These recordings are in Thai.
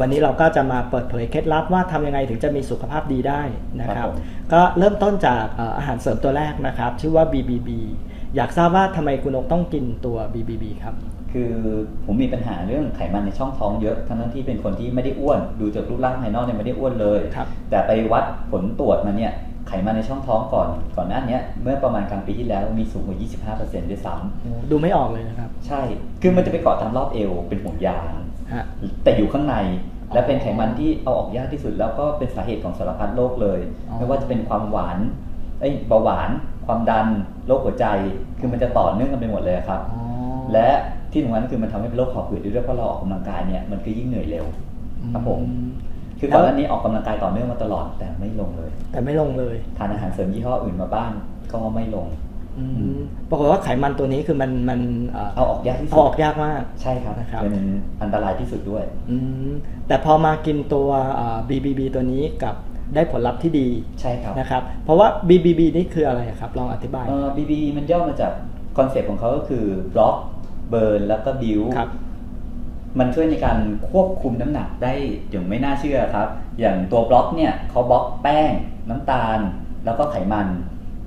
วันนี้เราก็จะมาเปิดเผยเคล็ดลับว่าทำยังไงถึงจะมีสุขภาพดีได้นะคครัรับบผมก็เริ่มต้นจากเอ่ออาหารเสริมตัวแรกนะครับ ชื่อว่า BBB อยากทราบว่าทำไมคุณนกต้องกินตัว BBB ครับ คือผมมีปัญหาเรื่องไขมันในช่องท้องเยอะ ทั้งๆที่เป็นคนที่ไม่ได้อ้วน ดูจากรูปร่างภายนอกเนี่ยไม่ได้อ้วนเลยครับแต่ไปวัดผลตรวจมาเนี่ยไขมันในช่องท้องก่อนก่อนหน้าเนี้ยเมื่อประมาณกลางปีที่แล้วมีสูงกว่า 25%ด้วยซ้ดูไม่ออกเลยนะครับำใช่ คือมันจะไปเกาะตามรอบเอวเป็นห่วงยางฮะ แต่อยู่ข้างในและเป็นไขมันที่เอาออกยากที่สุด แล้วก็เป็นสาเหตุของสารพัดโรคเลยอ๋อไม่ว่าจะเป็นความหวานเอ้ยเบาหวานความดันโรคหัวใจคือมันจะต่อเนื่องกันไปหมดเลยครับอ๋อและที่สำคัญก็คือมันทำให้เป็นโรคหอบหืดด้วยเพราะเราออกกำลังกายเนี่ยมันก็ยิ่งเหนื่อยเร็วครับผมอืมคือก่อนหน้านี้ออกกำลังกายต่อเนื่องมาตลอดแต่ไม่ลงเลย แต่ไม่ลงเลยทานอาหารเสริมยี่ห้ออื่นมาบ้างก็ไม่ลงอืม ปรากฏว่าไขมันตัวนี้คือมันมันเอ่อเอาออกยากที่สุเอาดออกยากมากใช่ครับนะครับเป็นอันตรายที่สุดด้วยอืมแต่พอมากินตัวเอ่อ BBB ตัวนี้กับได้ผลลัพธ์ที่ดีใช่ครับนะครับ เพราะว่า BBB นี่คืออะไรครับ ลองอธิบายเอ่อ BB มันย่อมาจากคอนเซ็ปต์ของเขาก็คือบล็อกเบิร์นแล้วก็บิวครับมันช่วยในการควบคุมน้ำหนักได้อย่างไม่น่าเชื่อครับ อย่างตัวบล็อกเนี่ยเขาบล็อกแป้งน้ำตาล แล้วก็ไขมัน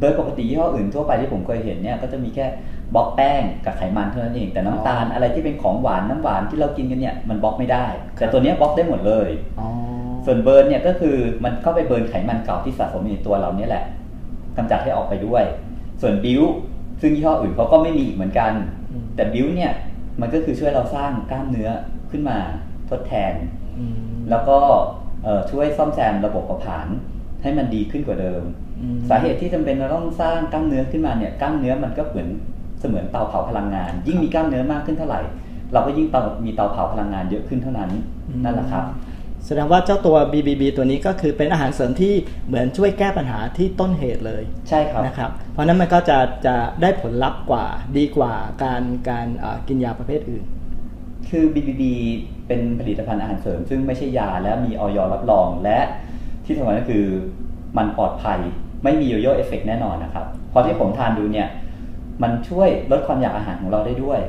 โดยปกติยี่ห้ออื่นทั่วไปที่ผมเคยเห็นเนี่ยก็จะมีแค่บล็อกแป้งกับไขมันเท่านั้นเอง แต่น้ำตาลอ๋อออะไรที่เป็นของหวานน้ำหวานที่เรากินกันเนี่ยมันบล็อกไม่ได้ แต่ตัวเนี้ยบล็อกได้หมดเลยอ๋อส่วนเบิร์นเนี่ยก็คือมันเข้าไปเบิร์นไขมันเก่าที่สะสมอยู่ในตัวเราเนี่ยแหละกำจัดให้ออกไปด้วย ส่วนบิวซึ่งยี่ห้ออื่นเขาก็ไม่มีอีกเหมือนกันอืมแต่บิวเนี่ยมันก็คือช่วยเราสร้างกล้ามเนื้อขึ้นมาทดแทนอืมแล้วก็เอ่อช่วยซ่อมแซมระบบเผาผลาญ ให้มันดีขึ้นกว่าเดิมอืมสาเหตุที่จำเป็นเราต้องสร้างกล้ามเนื้อขึ้นมาเนี่ยกล้ามเนื้อมันก็เหมือนเสมือนเตาเผาพลังงาน ยิ่งมีกล้ามเนื้อมากขึ้นเท่าไหร่ เราก็ยิ่งเตามีเตาเผาพลังงานเยอะขึ้นเท่านั้นนั่นแหละครับแสดงว่าเจ้าตัว BBB ตัวนี้ก็คือเป็นอาหารเสริมที่เหมือนช่วยแก้ปัญหาที่ต้นเหตุเลย ใช่ครับนะครับ เพราะฉะนั้นมันก็จะจะได้ผลลัพธ์กว่าดีกว่าการการเอ่อกินยาประเภทอื่น คือ BBB เป็นผลิตภัณฑ์อาหารเสริม ซึ่งไม่ใช่ยาและมีออยรับรองและ ที่สำคัญก็คือมันปลอดภัย ไม่มีโยโย่เอฟเฟกแน่นอนนะครับเพราะที่ผมทานดูเนี่ย มันช่วยลดความอยากอาหารของเราได้ด้วย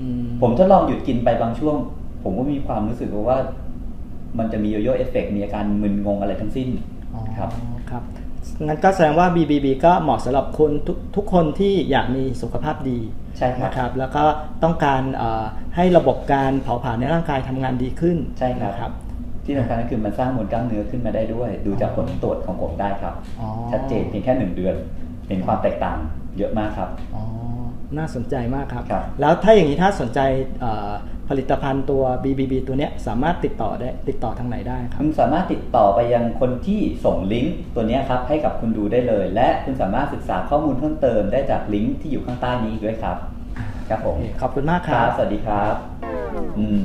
อืมผมทดลองหยุดกินไปบางช่วง ผมก็มีความรู้สึกว่า มันจะมีโยโย่เอฟเฟกมีอาการมึนงงอะไรทั้งสิ้นอ๋อครับครับงั้นก็แสดงว่า BBB ก็เหมาะสำหรับคนทุกทุกคนที่อยากมีสุขภาพดีใช่ครับนะครับ แล้วก็ต้องการเอ่อให้ระบบการเผาผลาญในร่างกายทำงานดีขึ้นใช่ครับนะครับ ที่สำคัญก็คือมันสร้างมวลกล้ามเนื้อขึ้นมาได้ด้วย ดูจากผลตรวจของผมได้ครับอ๋อชัดเจนเพียงแค่หนึ่งเดือน เห็นความแตกต่างเยอะมากครับอ๋อน่าสนใจมากครับครับ แล้วถ้าอย่างนี้ถ้าสนใจเอ่อผลิตภัณฑ์ตัว BBB ตัวเนี้ยสามารถติดต่อได้ติดต่อทางไหนได้ครับคุณสามารถติดต่อไปยังคนที่ส่งลิงก์ตัวเนี้ยครับให้กับคุณดูได้เลย และคุณสามารถศึกษาข้อมูลเพิ่มเติมได้จากลิงก์ที่อยู่ข้างใต้นี้อีกด้วยครับครับผมโอเคขอบคุณมากคครัรับบสวัสดีครับ อืม